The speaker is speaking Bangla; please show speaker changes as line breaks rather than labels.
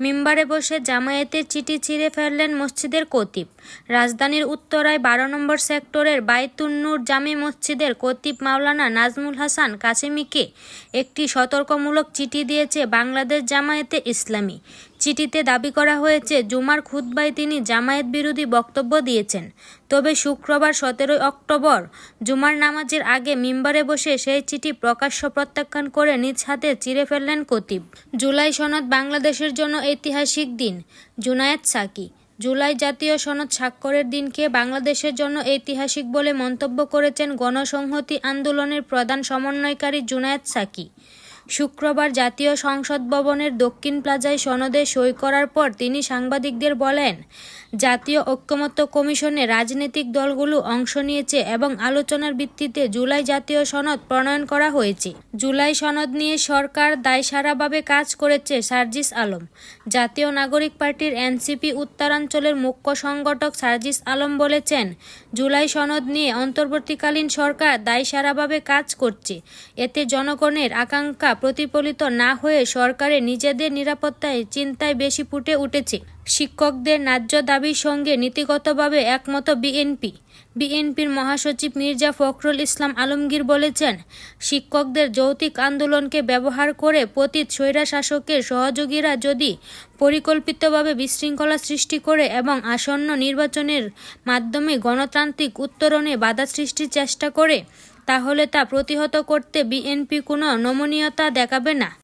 মিম্বারে বসে জামায়াতের চিঠি ছিঁড়ে ফেললেন মসজিদের কতিব। রাজধানীর উত্তরায় বারো নম্বর সেক্টরের বাইতুন্নুর জামে মসজিদের কতিব মাওলানা নাজমুল হাসান কাসেমিকে একটি সতর্কমূলক চিঠি দিয়েছে বাংলাদেশ জামায়াতে ইসলামী। চিঠিতে দাবি করা হয়েছে, জুমার খুতবায় তিনি জামায়াত বিরোধী বক্তব্য দিয়েছেন। তবে শুক্রবার সতেরোই অক্টোবর, জুমার নামাজের আগে মিম্বারে বসে সেই চিঠি প্রকাশ্য প্রত্যাখ্যান করে নিজ হাতে চিরে ফেললেন কতিব জুলাই সনদ বাংলাদেশের জন্য ঐতিহাসিক দিন। জুনায়েদ সাকি। জুলাই জাতীয় সনদ স্বাক্ষরের দিনকে বাংলাদেশের জন্য ঐতিহাসিক বলে মন্তব্য করেছেন গণসংহতি আন্দোলনের প্রধান সমন্বয়কারী জুনায়েদ সাকি। শুক্রবার জাতীয় সংসদ ভবনের দক্ষিণ প্লাজায় সনদে সই করার পর তিনি সাংবাদিকদের বলেন, জাতীয় ঐক্যমত্য কমিশনে রাজনৈতিক দলগুলো অংশ নিয়েছে এবং আলোচনার ভিত্তিতে জুলাই জাতীয় সনদ প্রণয়ন করা হয়েছে। জুলাই সনদ নিয়ে সরকার দায়সারাভাবে কাজ করেছে সার্জিস আলম। জাতীয় নাগরিক পার্টির এনসিপি উত্তরাঞ্চলের মুখ্য সংগঠক সার্জিস আলম বলেছেন, জুলাই সনদ নিয়ে অন্তর্বর্তীকালীন সরকার দায়সারাভাবে কাজ করছে। এতে জনগণের আকাঙ্ক্ষা প্রতিফলিত না হয়ে সরকারের নিজেদের নিরাপত্তায় চিন্তায় বেশি ফুটে উঠেছে। শিক্ষকদের ন্যায্য দাবির সঙ্গে নীতিগতভাবে একমত বিএনপি। বিএনপির মহাসচিব মির্জা ফখরুল ইসলাম আলমগীর বলেছেন, শিক্ষকদের যৌতিক আন্দোলনকে ব্যবহার করে পতিত স্বৈরাশাসকের সহযোগীরা যদি পরিকল্পিতভাবে বিশৃঙ্খলা সৃষ্টি করে এবং আসন্ন নির্বাচনের মাধ্যমে গণতান্ত্রিক উত্তরণে বাধা সৃষ্টির চেষ্টা করে তাহলে তা প্রতিহত করতে বিএনপি কোনো নমনীয়তা দেখাবে না।